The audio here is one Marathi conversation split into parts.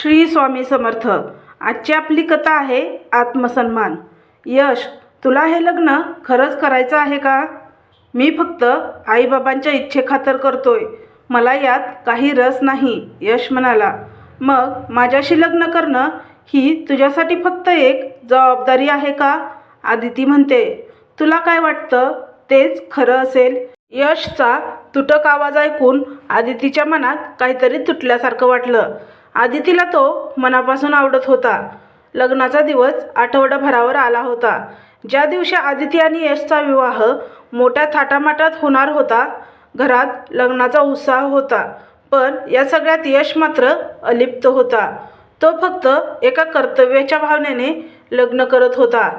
श्री स्वामी समर्थ. आजची आपली कथा आहे आत्मसन्मान. यश तुला हे लग्न खरंच करायचं आहे का? मी फक्त आईबाबांच्या इच्छेखातर करतोय. मला यात काही रस नाही यश म्हणाला. मग माझ्याशी लग्न करणं ही तुझ्यासाठी फक्त एक जबाबदारी आहे का? आदिती म्हणते. तुला काय वाटतं? तेच खरं असेल. यशचा तुटक आवाज ऐकून आदितीच्या मनात काहीतरी तुटल्यासारखं वाटलं. आदितीला तो मनापासून आवडत होता. लग्नाचा दिवस आठवडाभरावर आला होता. ज्या दिवशी आदिती आणि यशचा विवाह मोठ्या थाटामाटात होणार होता घरात लग्नाचा उत्साह होता. पण या सगळ्यात यश मात्र अलिप्त होता. तो फक्त एका कर्तव्याच्या भावनेने लग्न करत होता.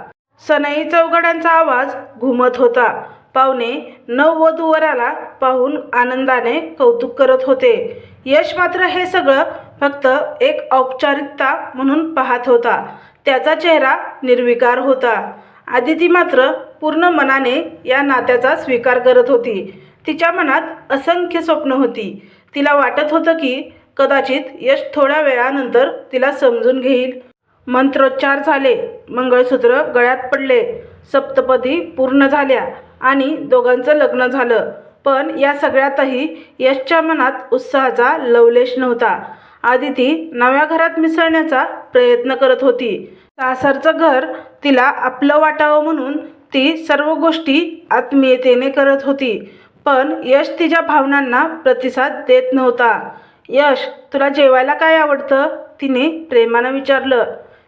सनई चौघड्यांचा आवाज घुमत होता. पाहुणे नववधू वराला पाहून आनंदाने कौतुक करत होते. यश मात्र हे सगळं फक्त एक औपचारिकता म्हणून पाहत होता. त्याचा चेहरा निर्विकार होता. आदिती मात्र पूर्ण मनाने या नात्याचा स्वीकार करत होती. तिच्या मनात असंख्य स्वप्न होती. तिला वाटत होतं की कदाचित यश थोड्या वेळानंतर तिला समजून घेईल. मंत्रोच्चार झाले. मंगळसूत्र गळ्यात पडले. सप्तपदी पूर्ण झाल्या आणि दोघांचं लग्न झालं. पण या सगळ्यातही यशच्या मनात उत्साहाचा लवलेश नव्हता. आदिती नव्या घरात मिसळण्याचा प्रयत्न करत होती. सासरचं घर तिला आपलं वाटावं म्हणून ती सर्व गोष्टी आत्मीयतेने करत होती. पण यश तिच्या भावनांना प्रतिसाद देत नव्हता. यश तुला जेवायला काय आवडतं? तिने प्रेमानं विचारलं.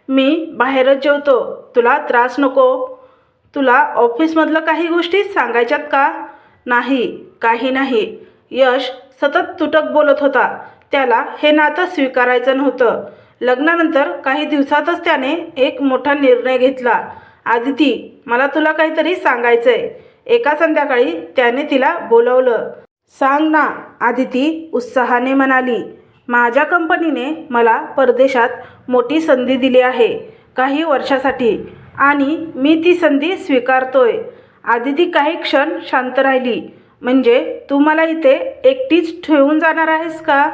मी बाहेरच जेवतो. तुला त्रास नको. तुला ऑफिसमधलं काही गोष्टी सांगायच्यात का? नाही काही नाही. यश सतत तुटक बोलत होता. त्याला हे नातं स्वीकारायचं नव्हतं. लग्नानंतर काही दिवसातच त्याने एक मोठा निर्णय घेतला. आदिती मला तुला काहीतरी सांगायचं आहे एका संध्याकाळी त्याने तिला बोलवलं. सांग ना आदिती उत्साहाने म्हणाली. माझ्या कंपनीने मला परदेशात मोठी संधी दिली आहे काही वर्षासाठी. आणि मी ती संधी स्वीकारतोय. आदिती काही क्षण शांत राहिली. म्हणजे तू मला इथे एकटीच ठेवून जाणार आहेस का?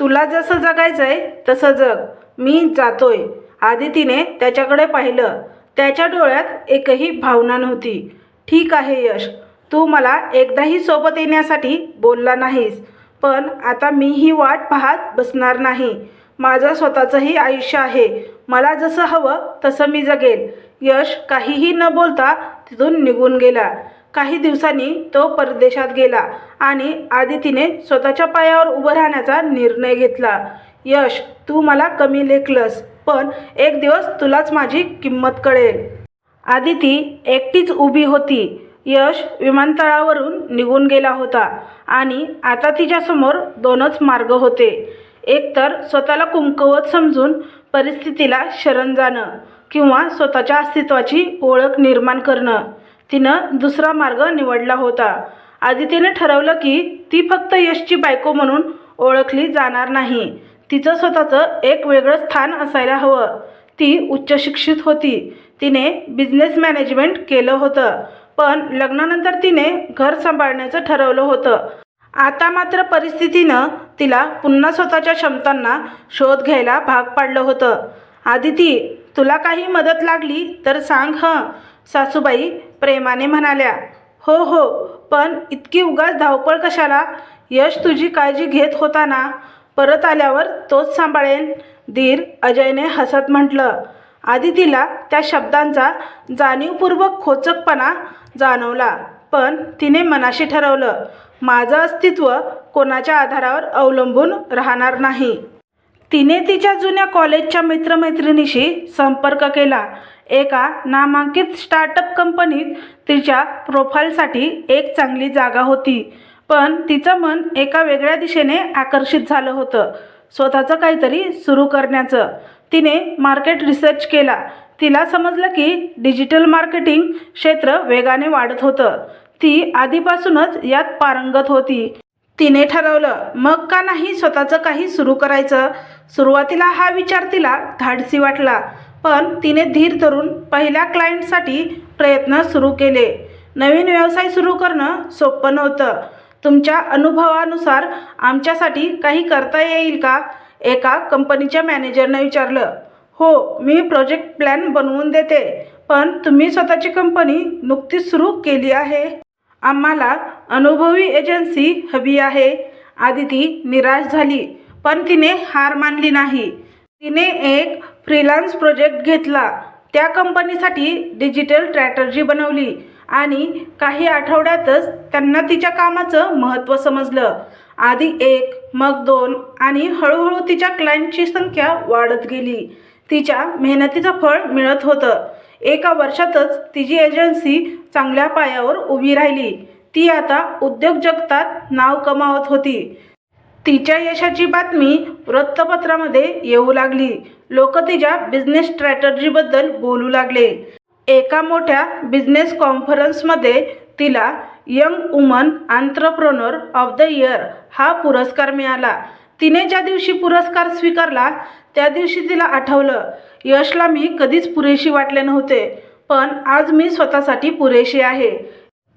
तुला जसं जगायचंय तसं जग. मी जातोय. आदितीने त्याच्याकडे पाहिलं. त्याच्या डोळ्यात एकही भावना नव्हती. ठीक आहे यश. तू मला एकदाही सोबत येण्यासाठी बोलला नाहीस. पण आता मी ही वाट पाहत बसणार नाही. माझं स्वतःचंही आयुष्य आहे. मला जसं हवं तसं मी जगेल. यश काहीही न बोलता तिथून निघून गेला. काही दिवसांनी तो परदेशात गेला आणि आदितीने स्वतःच्या पायावर उभं राहण्याचा निर्णय घेतला. यश तू मला कमी लेखलंस पण एक दिवस तुलाच माझी किंमत कळेल. आदिती एकटीच उभी होती. यश विमानतळावरून निघून गेला होता आणि आता तिच्यासमोर दोनच मार्ग होते. एकतर स्वतःला कुंकवत समजून परिस्थितीला शरण जाणं किंवा स्वतःच्या अस्तित्वाची ओळख निर्माण करणं. तिनं दुसरा मार्ग निवडला होता. आदितीने ठरवलं की ती फक्त यशची बायको म्हणून ओळखली जाणार नाही. तिचं स्वतःचं एक वेगळं स्थान असायला हवं. ती उच्चशिक्षित होती. तिने बिझनेस मॅनेजमेंट केलं होतं. पण लग्नानंतर तिने घर सांभाळण्याचं ठरवलं होतं. आता मात्र परिस्थितीनं तिला पुन्हा स्वतःच्या क्षमतांना शोध घ्यायला भाग पाडलं होतं. आदिती तुला काही मदत लागली तर सांग हं. सासूबाई प्रेमाने म्हणाल्या हो हो पण इतकी उगाच धावपळ कशाला? यश तुझी काळजी घेत होता ना परत आल्यावर तोच सांभाळेल धीर अजयने हसत म्हटलं. आदितीला त्या शब्दांचा जाणीवपूर्वक खोचकपणा जाणवला पण तिने मनाशी ठरवलं माझं अस्तित्व कोणाच्या आधारावर अवलंबून राहणार नाही तिने तिच्या जुन्या कॉलेजच्या मित्रमैत्रिणीशी संपर्क केला. एका नामांकित स्टार्टअप कंपनीत तिच्या प्रोफाईलसाठी एक चांगली जागा होती. पण तिचं मन एका वेगळ्या दिशेने आकर्षित झालं होतं. स्वतःचं काहीतरी सुरू करण्याचं. तिने मार्केट रिसर्च केला. तिला समजलं की डिजिटल मार्केटिंग क्षेत्र वेगाने वाढत होतं. ती आधीपासूनच यात पारंगत होती. तिने ठरवलं मग का नाही स्वतःचं काही सुरू करायचं? सुरुवातीला हा विचार तिला धाडसी वाटला. पण तिने धीर धरून पहिल्या क्लायंटसाठी प्रयत्न सुरू केले. नवीन व्यवसाय सुरू करणं सोपं नव्हतं. तुमच्या अनुभवानुसार आमच्यासाठी काही करता येईल का? एका कंपनीच्या मॅनेजरनं विचारलं. हो मी प्रोजेक्ट प्लॅन बनवून देते पण तुम्ही स्वतःची कंपनी नुकतीच सुरू केली आहे. आम्हाला अनुभवी एजन्सी हवी आहे. आदिती निराश झाली पण तिने हार मानली नाही. तिने एक फ्रीलान्स प्रोजेक्ट घेतला. त्या कंपनीसाठी डिजिटल स्ट्रॅटर्जी बनवली. आणि काही आठवड्यातच त्यांना तिच्या कामाचं महत्त्व समजलं. आधी एक मग दोन आणि हळूहळू तिच्या क्लायंटची संख्या वाढत गेली. तिच्या मेहनतीचं फळ मिळत होतं. एका वर्षातच तिची एजन्सी चांगल्या पायावर उभी राहिली. ती आता उद्योग जगतात नाव कमावत होती. तिच्या यशाची बातमी वृत्तपत्रामध्ये येऊ लागली. लोक तिच्या बिझनेस स्ट्रॅटर्जीबद्दल बोलू लागले. एका मोठ्या बिझनेस कॉन्फरन्समध्ये तिला young woman entrepreneur of the year हा पुरस्कार मिळाला. तिने ज्या दिवशी पुरस्कार स्वीकारला त्या दिवशी तिला आठवलं. यशला मी कधीच पुरेशी वाटले नव्हते पण आज मी स्वतःसाठी पुरेशी आहे.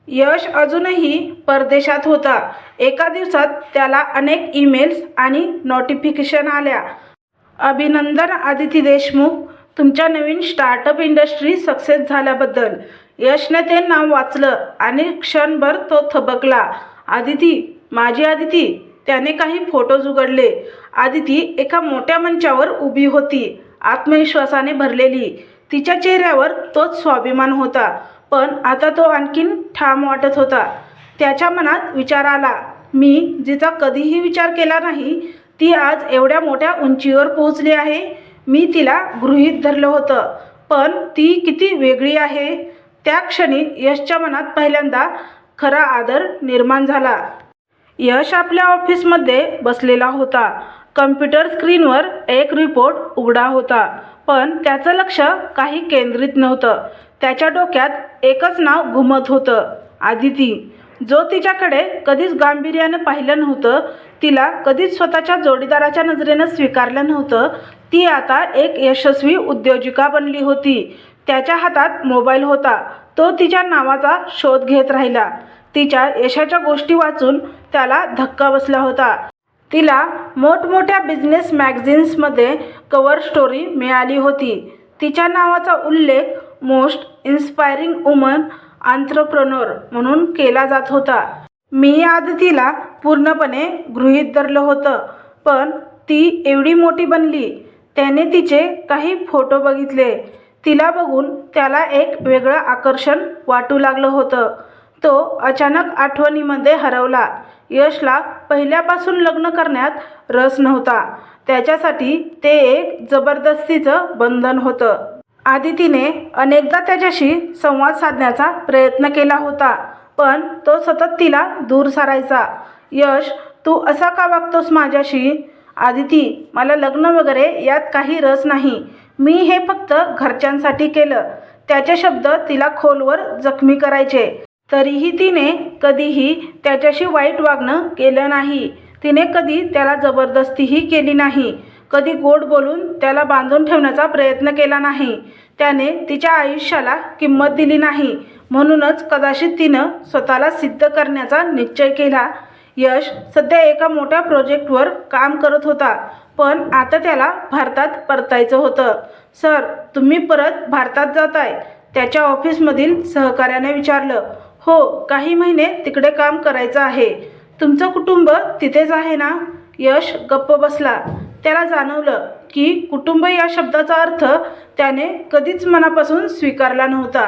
यश अजूनही परदेशात होता. एका दिवसात त्याला अनेक ईमेल्स आणि नोटिफिकेशन आल्या. अभिनंदन आदिती देशमुख तुमच्या नवीन स्टार्टअप इंडस्ट्री सक्सेस झाल्याबद्दल. यशने ते नाव वाचलं आणि क्षणभर तो थबकला. आदिती माझी आदिती त्याने काही फोटोज उघडले. आदिती एका मोठ्या मंचावर उभी होती. आत्मविश्वासाने भरलेली. तिच्या चेहऱ्यावर तोच स्वाभिमान होता. पण आता तो आणखीन ठाम वाटत होता. त्याच्या मनात विचार आला मी जिचा कधीही विचार केला नाही ती आज एवढ्या मोठ्या उंचीवर पोहोचली आहे. मी तिला गृहीत धरलं होतं पण ती किती वेगळी आहे. त्या क्षणी यशच्या मनात पहिल्यांदा खरा आदर निर्माण झाला. यश आपल्या ऑफिसमध्ये बसलेला होता. कम्प्युटर स्क्रीनवर एक रिपोर्ट उघडा होता पण त्याचं लक्ष काही केंद्रित नव्हतं. त्याच्या डोक्यात एकच नाव घुमत होतं आदिती. जो तिच्याकडे कधीच गांभीर्याने पाहिलं नव्हतं तिला कधीच स्वतःच्या जोडीदाराच्या नजरेनं स्वीकारलं नव्हतं ती आता एक यशस्वी उद्योजिका बनली होती. त्याच्या हातात मोबाईल होता. तो तिच्या नावाचा शोध घेत राहिला. तिच्या यशाच्या गोष्टी वाचून त्याला धक्का बसला होता. तिला मोठमोठ्या बिझनेस मॅगझिन्समध्ये कवर स्टोरी मिळाली होती. तिच्या नावाचा उल्लेख मोस्ट इन्स्पायरिंग वुमन आंत्रप्रनोर म्हणून केला जात होता. मी आदितीला पूर्णपणे गृहीत धरलं होतं पण ती एवढी मोठी बनली. त्याने तिचे काही फोटो बघितले. तिला बघून त्याला एक वेगळं आकर्षण वाटू लागलं होतं. तो अचानक आठवणीमध्ये हरवला. यशला पहिल्यापासून लग्न करण्यात रस नव्हता. त्याच्यासाठी ते एक जबरदस्तीचं बंधन होतं. आदितीने अनेकदा त्याच्याशी संवाद साधण्याचा प्रयत्न केला होता पण तो सतत तिला दूर सारायचा. यश तू असा का वागतोस माझ्याशी? आदिती मला लग्न वगैरे यात काही रस नाही. मी हे फक्त घरच्यांसाठी केलं. त्याचे शब्द तिला खोलवर जखमी करायचे. तरीही तिने कधीही त्याच्याशी वाईट वागणं केलं नाही. तिने कधी त्याला जबरदस्तीही केली नाही. कधी गोड बोलून त्याला बांधून ठेवण्याचा प्रयत्न केला नाही. त्याने तिच्या आयुष्याला किंमत दिली नाही. म्हणूनच कदाचित तिनं स्वतःला सिद्ध करण्याचा निश्चय केला. यश सध्या एका मोठ्या प्रोजेक्टवर काम करत होता पण आता त्याला भारतात परतायचं होतं. सर तुम्ही परत भारतात जाताय त्याच्या ऑफिसमधील सहकार्याने विचारलं. हो काही महिने तिकडे काम करायचं आहे. तुमचं कुटुंब तिथेच आहे ना? यश गप्प बसला. त्याला जाणवलं की कुटुंब या शब्दाचा अर्थ त्याने कधीच मनापासून स्वीकारला नव्हता.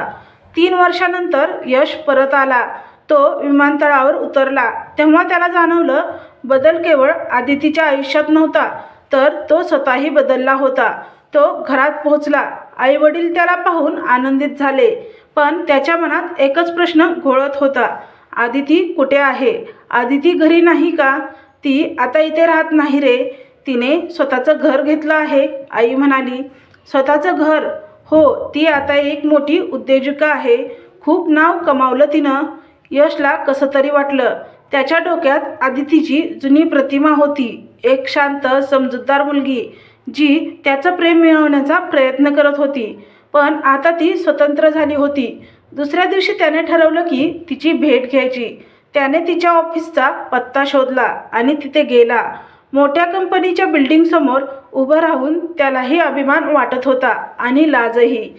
तीन वर्षानंतर यश परत आला. तो विमानतळावर उतरला. तेव्हा त्याला जाणवलं बदल केवळ आदितीच्या आयुष्यात नव्हता तर तो स्वतःही बदलला होता. तो घरात पोहोचला. आईवडील त्याला पाहून आनंदित झाले पण त्याच्या मनात एकच प्रश्न घोळत होता. आदिती कुठे आहे? आदिती घरी नाही का? ती आता इथे राहत नाही रे. तिने स्वतःचं घर घेतलं आहे. आई म्हणाली स्वतःचं घर? हो ती आता एक मोठी उद्योजिका आहे. खूप नाव कमावलं तिनं. यशला कसं तरी वाटलं. त्याच्या डोक्यात आदितीची जुनी प्रतिमा होती. एक शांत समजूतदार मुलगी जी त्याचं प्रेम मिळवण्याचा प्रयत्न करत होती. पण आता ती स्वतंत्र झाली होती. दुसऱ्या दिवशी त्याने ठरवलं की तिची भेट घ्यायची. त्याने तिच्या ऑफिसचा पत्ता शोधला आणि तिथे गेला. मोठ्या कंपनीच्या बिल्डिंगसमोर उभं राहून त्यालाही अभिमान वाटत होता आणि लाजही.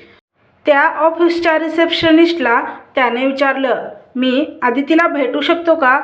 त्या ऑफिसच्या रिसेप्शनिस्टला त्याने विचारलं मी आदितीला भेटू शकतो का?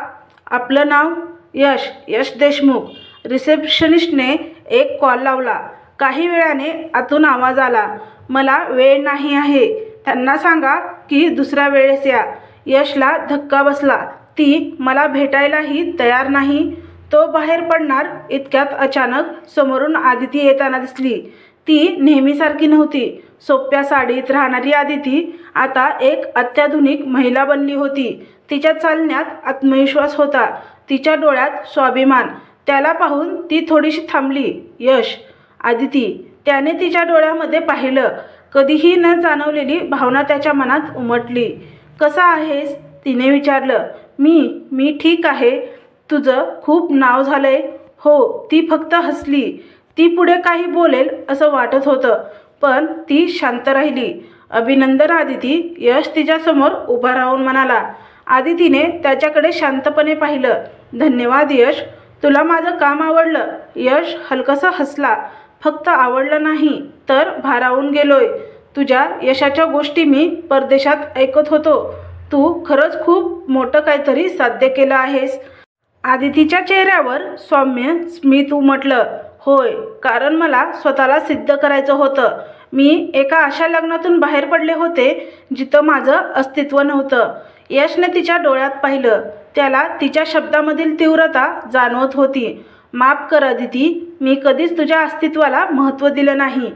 आपलं नाव? यश यश देशमुख. रिसेप्शनिस्टने एक कॉल लावला. काही वेळाने आतून आवाज आला मला वेळ नाही आहे. त्यांना सांगा की दुसऱ्या वेळेस या. यशला धक्का बसला ती मला भेटायलाही तयार नाही. तो बाहेर पडणार इतक्यात अचानक समोरून आदिती येताना दिसली. ती नेहमीसारखी नव्हती. सोप्या साडीत राहणारी आदिती आता एक अत्याधुनिक महिला बनली होती. तिच्या चालण्यात आत्मविश्वास होता. तिच्या डोळ्यात स्वाभिमान. त्याला पाहून ती थोडीशी थांबली. यश. आदिती त्याने तिच्या डोळ्यामध्ये पाहिलं. कधीही न जाणवलेली भावना त्याच्या मनात उमटली. कसा आहेस? तिने विचारलं. मी मी ठीक आहे. तुझं खूप नाव झालंय. हो ती फक्त हसली. ती पुढे काही बोलेल असं वाटत होतं पण ती शांत राहिली. अभिनंदन आदिती यश तिच्यासमोर उभा राहून म्हणाला. आदितीने त्याच्याकडे शांतपणे पाहिलं. धन्यवाद यश. तुला माझं काम आवडलं. यश हलकसं हसला. फक्त आवडलं नाही तर भारावून गेलोय. तुझ्या यशाच्या गोष्टी मी परदेशात ऐकत होतो. तू खरंच खूप मोठं काहीतरी साध्य केलं आहेस. आदितीच्या चेहऱ्यावर सौम्य स्मित उमटलं. होय कारण मला स्वतःला सिद्ध करायचं होतं. मी एका अशा लग्नातून बाहेर पडले होते जिथं माझं अस्तित्व नव्हतं. यशने तिच्या डोळ्यात पाहिलं. त्याला तिच्या शब्दामधील तीव्रता जाणवत होती. माफ कर अदिती मी कधीच तुझ्या अस्तित्वाला महत्त्व दिलं नाही.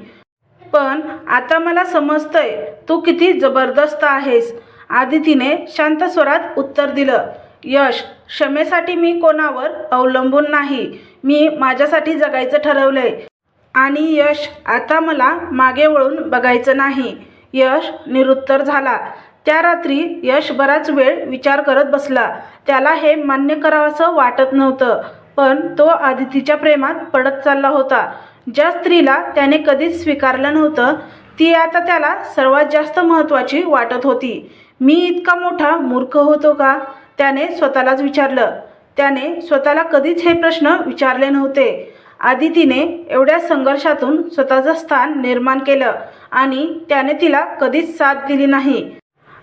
पण आता मला समजतंय तू किती जबरदस्त आहेस. आदितीने शांत स्वरात उत्तर दिलं. यश क्षमेसाठी मी कोणावर अवलंबून नाही. मी माझ्यासाठी जगायचं ठरवलंय. आणि यश आता मला मागे वळून बघायचं नाही. यश निरुत्तर झाला. त्या रात्री यश बराच वेळ विचार करत बसला. त्याला हे मान्य करावंसं वाटत नव्हतं पण तो आदितीच्या प्रेमात पडत चालला होता. ज्या स्त्रीला त्याने कधीच स्वीकारलं नव्हतं ती आता त्याला सर्वात जास्त महत्त्वाची वाटत होती. मी इतका मोठा मूर्ख होतो का? त्याने स्वतःलाच विचारलं. त्याने स्वतःला कधीच हे प्रश्न विचारले नव्हते. आदितीने एवढ्या संघर्षातून स्वतःचं स्थान निर्माण केलं आणि त्याने तिला कधीच साथ दिली नाही.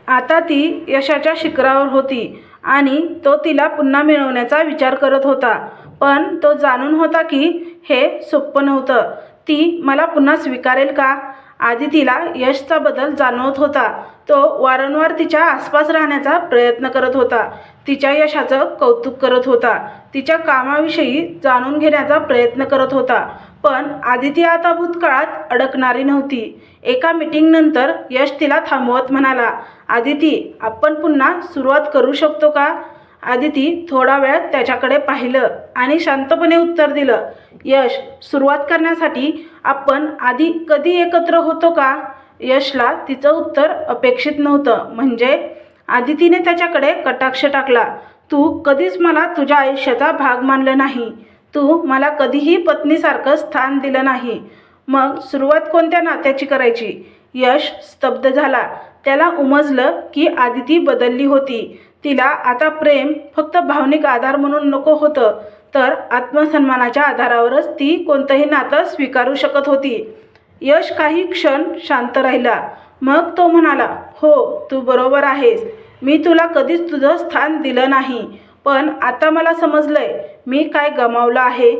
आता ती यशाच्या शिखरावर होती आणि तो तिला पुन्हा मिळवण्याचा विचार करत होता. पण तो जाणून होता की हे सोपं नव्हतं. ती मला पुन्हा स्वीकारेल का? आदितीला यशचा बदल जाणवत होता. तो वारंवार तिच्या आसपास राहण्याचा प्रयत्न करत होता. तिच्या यशाचं कौतुक करत होता. तिच्या कामाविषयी जाणून घेण्याचा प्रयत्न करत होता. पण आदिती आता भूतकाळात अडकणारी नव्हती. एका मिटिंगनंतर यश तिला थांबवत म्हणाला आदिती आपण पुन्हा सुरुवात करू शकतो का? आदिती थोडा वेळ त्याच्याकडे पाहिलं आणि शांतपणे उत्तर दिलं यश सुरुवात करण्यासाठी आपण आधी कधी एकत्र होतो का? यशला तिचं उत्तर अपेक्षित नव्हतं. म्हणजे आदितीने त्याच्याकडे कटाक्ष टाकला तू कधीच मला तुझ्या आयुष्याचा भाग मानलं नाही. तू मला कधीही पत्नीसारखं स्थान दिलं नाही. मग सुरुवात कोणत्या नात्याची करायची? यश स्तब्ध झाला. त्याला उमजलं की आदिती बदलली होती. तिला आता प्रेम फक्त भावनिक आधार म्हणून नको होतं तर आत्मसन्मानाच्या आधारावरच ती कोणतंही नातं स्वीकारू शकत होती. यश काही क्षण शांत राहिला. मग तो म्हणाला हो तू बरोबर आहेस. मी तुला कधीच तुझं स्थान दिलं नाही. पण आता मला समजलंय मी काय गमावलं आहे.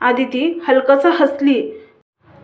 आदिती हलकंसं हसली.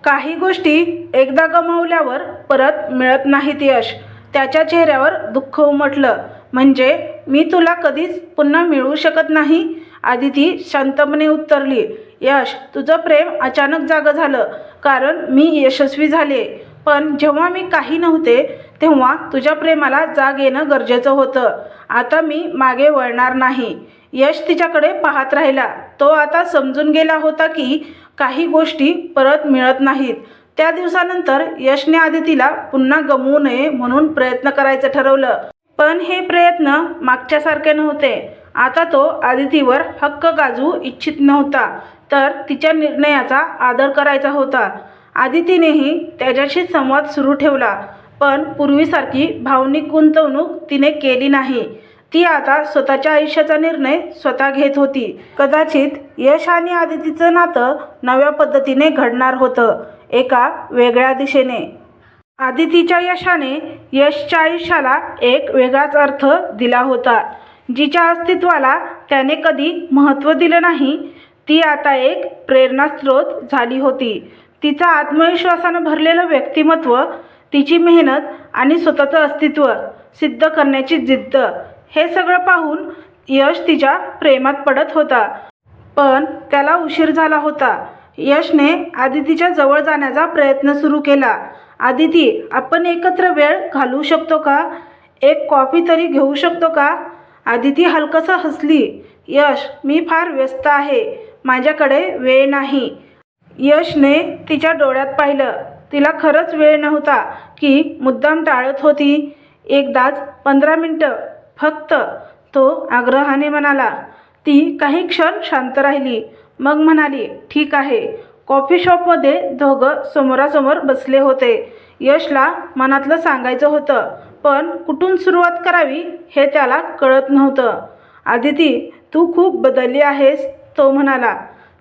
काही गोष्टी एकदा गमावल्यावर परत मिळत नाहीत यश. त्याच्या चेहऱ्यावर दुःख उमटलं. म्हणजे मी तुला कधीच पुन्हा मिळवू शकत नाही? आदिती शांतपणे उत्तरली यश तुझं प्रेम अचानक जागं झालं कारण मी यशस्वी झाले. पण जेव्हा मी काही नव्हते तेव्हा तुझ्या प्रेमाला जाग येणं गरजेचं होतं. आता मी मागे वळणार नाही. यश तिच्याकडे पाहत राहिला. तो आता समजून गेला होता की काही गोष्टी परत मिळत नाहीत. त्या दिवसानंतर यशने आदितीला पुन्हा गमवू नये म्हणून प्रयत्न करायचं ठरवलं. पण हे प्रयत्न मागच्यासारखे नव्हते. आता तो आदितीवर हक्क गाजवू इच्छित नव्हता तर तिच्या निर्णयाचा आदर करायचा होता. आदितीनेही त्याच्याशी संवाद सुरू ठेवला पण पूर्वीसारखी भावनिक गुंतवणूक तिने केली नाही. ती आता स्वतःच्या आयुष्याचा निर्णय स्वतः घेत होती. कदाचित यश आणि आदितीचं नातं नव्या पद्धतीने घडणार होतं एका वेगळ्या दिशेने. आदितीच्या यशाने यशच्या आयुष्याला एक वेगळाच अर्थ दिला होता. जिच्या अस्तित्वाला त्याने कधी महत्त्व दिलं नाही ती आता एक प्रेरणास्रोत झाली होती. तिचा आत्मविश्वासानं भरलेलं व्यक्तिमत्व तिची मेहनत आणि स्वतःचं अस्तित्व सिद्ध करण्याची जिद्द हे सगळं पाहून यश तिच्या प्रेमात पडत होता. पण त्याला उशीर झाला होता. यशने आदितीच्या जवळ जाण्याचा प्रयत्न सुरू केला. आदिती आपण एकत्र वेळ घालवू शकतो का? एक कॉफी तरी घेऊ शकतो का? आदिती हलकसं हसली. यश मी फार व्यस्त आहे. माझ्याकडे वेळ नाही. यशने तिच्या डोळ्यात पाहिलं. तिला खरंच वेळ नव्हता की मुद्दाम टाळत होती. एकदाच पंधरा मिनटं फक्त तो आग्रहाने म्हणाला. ती काही क्षण शांत राहिली. मग म्हणाली ठीक आहे. कॉफी शॉपमध्ये दोघं समोरासमोर बसले होते. यशला मनातलं सांगायचं होतं पण कुठून सुरुवात करावी हे त्याला कळत नव्हतं. आदिती तू खूप बदलली आहेस तो म्हणाला.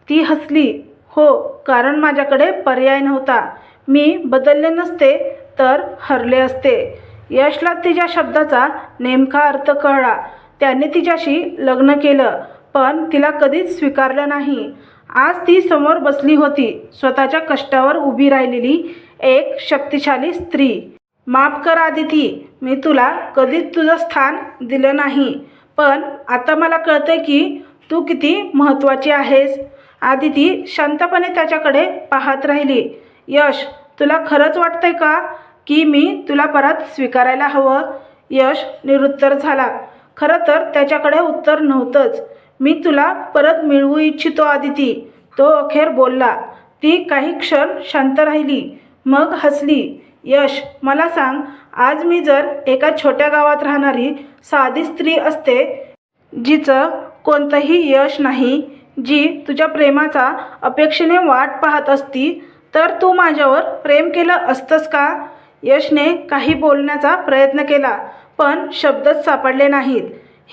ती हसली. हो कारण माझ्याकडे पर्याय नव्हता. मी बदलले नसते तर हरले असते. यशला तिच्या शब्दाचा नेमका अर्थ कळला. त्याने तिच्याशी लग्न केलं पण तिला कधीच स्वीकारलं नाही. आज ती समोर बसली होती. स्वतःच्या कष्टावर उभी राहिलेली एक शक्तिशाली स्त्री. माफ कर आदिती मी तुला कधीच तुझं स्थान दिलं नाही. पण आता मला कळतं की तू किती महत्त्वाची आहेस. आदिती शांतपणे त्याच्याकडे पाहत राहिली. यश तुला खरंच वाटतंय का की मी तुला परत स्वीकारायला हवं? यश निरुत्तर झाला. खरं तर त्याच्याकडे उत्तर नव्हतंच. मी तुला परत मिळवू इच्छितो आदिती. तो अखेर बोलला. ती काही क्षण शांत राहिली मग हसली. यश मला सांग आज मी जर एका छोट्या गावात राहणारी साधी स्त्री असते जिचं कोणतंही यश नाही जी तुझ्या प्रेमाचा अपेक्षेने वाट पाहत असती तर तू माझ्यावर प्रेम केलं असतंस का? यशने काही बोलण्याचा प्रयत्न केला पण शब्दच सापडले नाहीत.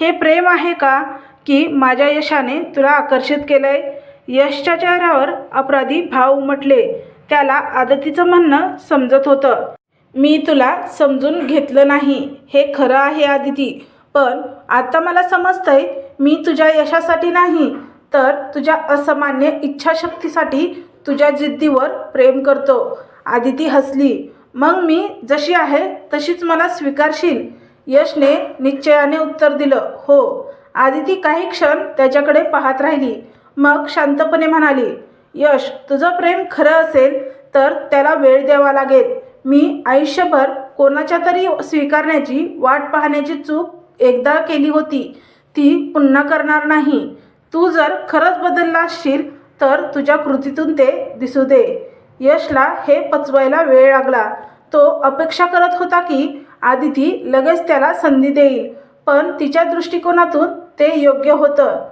हे प्रेम आहे का? की माझ्या यशाने तुला आकर्षित केलंय. यशच्या चेहऱ्यावर अपराधी भाव उमटले. त्याला आदतीचं म्हणणं समजत होतं. मी तुला समजून घेतलं नाही. हे खरं आहे आदिती. पण आता मला समजतंय मी तुझ्या यशासाठी नाही. तर तुझ्या असामान्य इच्छाशक्तीसाठी तुझ्या जिद्दीवर प्रेम करतो. आदिती हसली. मग मी जशी आहे तशीच मला स्वीकारशील. यशने निश्चयाने उत्तर दिलं. हो. आदिती काही क्षण त्याच्याकडे पाहत राहिली. मग शांतपणे म्हणाली यश तुझं प्रेम खरं असेल तर त्याला वेळ द्यावा लागेल. मी आयुष्यभर कोणाच्या तरी स्वीकारण्याची वाट पाहण्याची चूक एकदा केली होती. ती पुन्हा करणार नाही. तू जर खरंच बदलला असशील तर तुझ्या कृतीतून ते दिसू दे. यशला हे पचवायला वेळ लागला. तो अपेक्षा करत होता की आदिती लगेच त्याला संधी देईल पण तिच्या दृष्टिकोनातून ते योग्य होतं.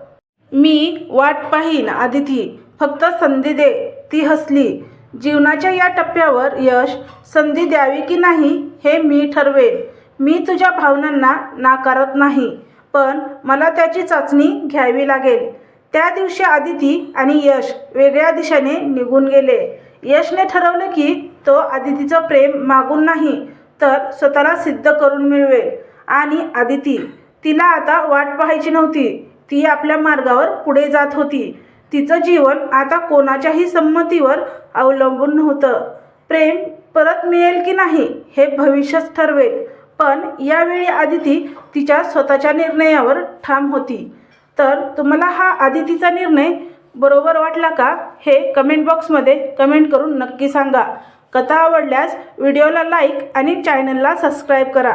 मी वाट पाहीन आदिती. फक्त संधी दे. ती हसली. जीवनाच्या या टप्प्यावर यश संधी द्यावी की नाही हे मी ठरवेन. मी तुझ्या भावनांना नाकारत नाही पण मला त्याची चाचणी घ्यावी लागेल. त्या दिवशी आदिती आणि यश वेगळ्या दिशेने निघून गेले. यशने ठरवलं की तो आदितीचं प्रेम मागून नाही तर स्वतःला सिद्ध करून मिळवेल. आणि आदिती तिला आता वाट पाहायची नव्हती. ती आपल्या मार्गावर पुढे जात होती. तिचं जीवन आता कोणाच्याही संमतीवर अवलंबून नव्हतं. प्रेम परत मिळेल की नाही हे भविष्यच ठरवेल पण यावेळी आदिती तिच्या स्वतःच्या निर्णयावर ठाम होती. तर तुम्हाला हा आदितीचा निर्णय बरोबर वाटला का हे कमेंट बॉक्समध्ये कमेंट करून नक्की सांगा. कथा आवडल्यास व्हिडिओला लाईक आणि चॅनलला सबस्क्राईब करा.